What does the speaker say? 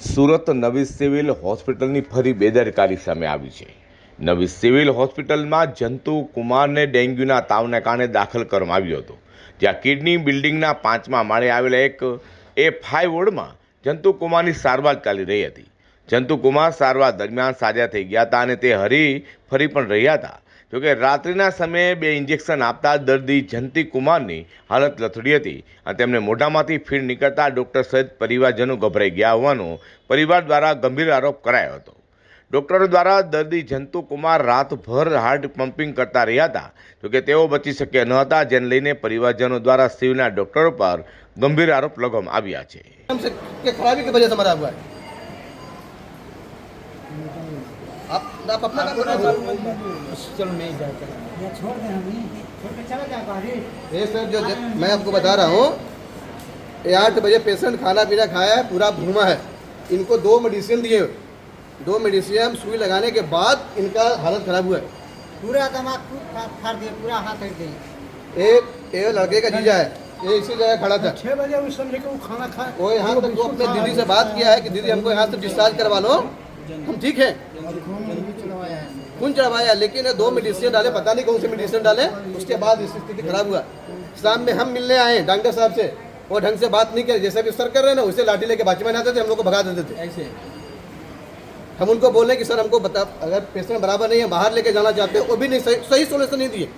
સુરત નવી સિવિલ હોસ્પિટલની ફરી બેદરકારી સામે આવી છે. નવી સિવિલ હોસ્પિટલમાં જંતુ કુમારને ડેન્ગ્યુના તાવને કારણે દાખલ કરવામાં આવ્યો હતો. જ્યાં કિડની બિલ્ડિંગના પાંચમા માળે આવેલા એક એ ફાઇવ વોર્ડમાં જંતુ કુમારની સારવાર ચાલી રહી હતી. જંતુ કુમાર સારવાર દરમિયાન સાજા થઈ ગયા હતા અને તે હરી ફરી પણ રહ્યા હતા. જોકે રાત્રિના સમયે બે ઇન્જેક્શન આપતા દર્દી જંતી કુમારની હાલત લથડી હતી અને તેમને મોઢામાંથી ફીણ નીકળતા ડૉક્ટર સહિત પરિવારજનો ગભરાઈ ગયા હોવાનો પરિવાર દ્વારા ગંભીર આરોપ કરાયો હતો. ડૉક્ટરો દ્વારા દર્દી જંતુ કુમાર રાતભર હાર્ટ પમ્પિંગ કરતા રહ્યા હતા. જોકે તેઓ બચી શક્યા ન હતા, જેને લઈને પરિવારજનો દ્વારા સિવિલના ડૉક્ટરો પર ગંભીર આરોપ લગાવવામાં આવ્યા છે. आप आप अपना काम करो चलो नहीं जाते या छोड़ दे हमें छोड़ के चला जा बाहर ये सर जो मैं आपको बता रहा हूँ आठ बजे पेशेंट खाना पीना खाया है पूरा घूमा है। इनको दो मेडिसिन दिए। दो मेडिसिन सुई लगाने के बाद इनका हालत खराब हुआ है। पूरा दिमाग फाड़ दिए पूरा हाथ हट दिए एक ये लड़के का जीजा है। ये इसी जगह खड़ा था। छह बजे उस समय को खाना खाए वो यहाँ तक वो अपने दीदी से बात किया है कि दीदी हमको यहाँ से डिस्चार्ज करवा लो। हम ठीक है। खून चढ़वाया लेकिन दो मेडिसिन डाले पता नहीं कौन से मेडिसिन डाले। उसके बाद स्थिति खराब हुआ। शाम में हम मिलने आए डॉक्टर साहब से वो ढंग से बात नहीं करे। जैसे भी सर कर रहे ना वैसे लाठी लेके बातचीत आते थे हम लोग को भगा देते थे। ऐसे। हम उनको बोले कि सर हमको बता अगर पेशेंट बराबर नहीं है बाहर लेके जाना चाहते हो वो भी नहीं सही सही सोल्यूशन नहीं दिए।